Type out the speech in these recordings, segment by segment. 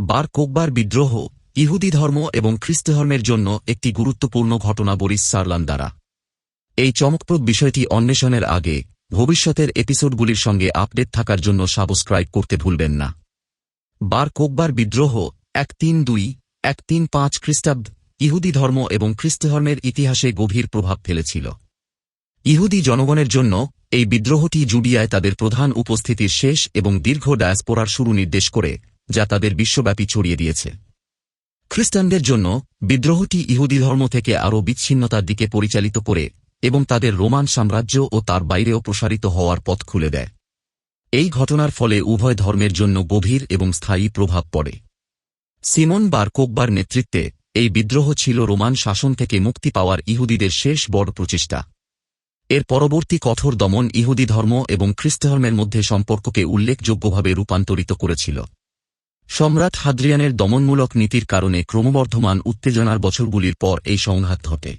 বার কোকবার বিদ্রোহ, ইহুদি ধর্ম এবং খ্রিস্ট ধর্মের জন্য একটি গুরুত্বপূর্ণ ঘটনা বরিস সারলান দ্বারা। এই চমকপ্রদ বিষয়টি অন্বেষণের আগে ভবিষ্যতের এপিসোডগুলির সঙ্গে আপডেট থাকার জন্য সাবস্ক্রাইব করতে ভুলবেন না। বার কোকবার বিদ্রোহ, এক তিন দুই, এক তিন পাঁচ খ্রিস্টাব্দ, ইহুদি ধর্ম এবং খ্রিস্ট ধর্মের ইতিহাসে গভীর প্রভাব ফেলেছিল। ইহুদি জনগণের জন্য এই বিদ্রোহটি জুডিয়ায় তাদের প্রধান উপস্থিতির শেষ এবং দীর্ঘ ডায়াসপোরার শুরু নির্দেশ করে যা তাদের বিশ্বব্যাপী ছড়িয়ে দিয়েছে। খ্রিস্টানদের জন্য বিদ্রোহটি ইহুদি ধর্ম থেকে আরও বিচ্ছিন্নতার দিকে পরিচালিত করে এবং তাদের রোমান সাম্রাজ্য ও তার বাইরেও প্রসারিত হওয়ার পথ খুলে দেয়। এই ঘটনার ফলে উভয় ধর্মের জন্য গভীর এবং স্থায়ী প্রভাব পড়ে। সিমন বার কোকবার নেতৃত্বে এই বিদ্রোহ ছিল রোমান শাসন থেকে মুক্তি পাওয়ার ইহুদিদের শেষ বড় প্রচেষ্টা। এর পরবর্তী কঠোর দমন ইহুদি ধর্ম এবং খ্রিস্টধর্মের মধ্যে সম্পর্ককে উল্লেখযোগ্যভাবে রূপান্তরিত করেছিল। সম্রাট হাদ্রিয়ানের দমনমূলক নীতির কারণে ক্রমবর্ধমান উত্তেজনার বছরগুলির পর এই সংঘাত ঘটে।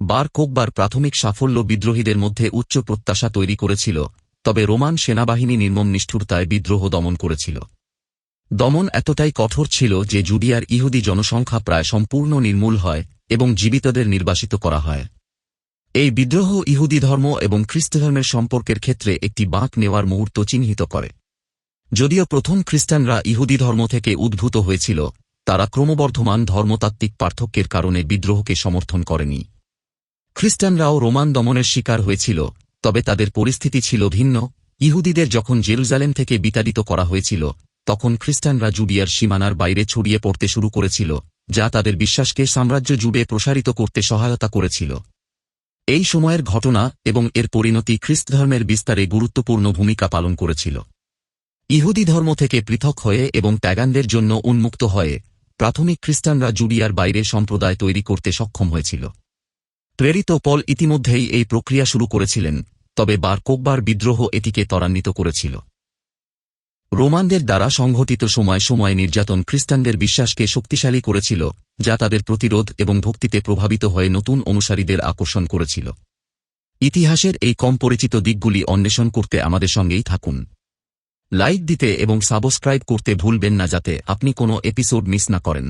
বার কোকবার প্রাথমিক সাফল্য বিদ্রোহীদের মধ্যে উচ্চ প্রত্যাশা তৈরি করেছিল, তবে রোমান সেনাবাহিনী নির্মম নিষ্ঠুরতায় বিদ্রোহ দমন করেছিল। দমন এতটাই কঠোর ছিল যে জুডিয়ার ইহুদি জনসংখ্যা প্রায় সম্পূর্ণ নির্মূল হয় এবং জীবিতদের নির্বাসিত করা হয়। এই বিদ্রোহ ইহুদি ধর্ম এবং খ্রিস্টধর্মের সম্পর্কের ক্ষেত্রে একটি বাঁক নেওয়ার মুহূর্ত চিহ্নিত করে। যদিও প্রথম খ্রিস্টানরা ইহুদি ধর্ম থেকে উদ্ভূত হয়েছিল, তারা ক্রমবর্ধমান ধর্মতাত্ত্বিক পার্থক্যের কারণে বিদ্রোহকে সমর্থন করেনি। খ্রিস্টানরাও রোমান দমনের শিকার হয়েছিল, তবে তাদের পরিস্থিতি ছিল ভিন্ন। ইহুদিদের যখন জেরুজালেম থেকে বিতাড়িত করা হয়েছিল, তখন খ্রিস্টানরা জুডিয়ার সীমানার বাইরে ছড়িয়ে পড়তে শুরু করেছিল, যা তাদের বিশ্বাসকে সাম্রাজ্য জুড়ে প্রসারিত করতে সহায়তা করেছিল। এই সময়ের ঘটনা এবং এর পরিণতি খ্রিস্ট ধর্মের বিস্তারে গুরুত্বপূর্ণ ভূমিকা পালন করেছিল। ইহুদি ধর্ম থেকে পৃথক হয়ে এবং ত্যাগানদের জন্য উন্মুক্ত হয়ে প্রাথমিক খ্রিস্টানরা জুডিয়ার বাইরে সম্প্রদায় তৈরি করতে সক্ষম হয়েছিল। প্রেরিত পল ইতিমধ্যেই এই প্রক্রিয়া শুরু করেছিলেন, তবে বার কোকবার বিদ্রোহ এটিকে ত্বরান্বিত করেছিল। রোমানদের দ্বারা সংঘটিত সময় সময় নির্যাতন খ্রিস্টানদের বিশ্বাসকে শক্তিশালী করেছিল, যা তাদের প্রতিরোধ এবং ভক্তিতে প্রভাবিত হয়ে নতুন অনুসারীদের আকর্ষণ করেছিল। ইতিহাসের এই কম পরিচিত দিকগুলি অন্বেষণ করতে আমাদের সঙ্গেই থাকুন। লাইক দিতে এবং সাবস্ক্রাইব করতে ভুলবেন না যাতে আপনি কোনো এপিসোড মিস না করেন।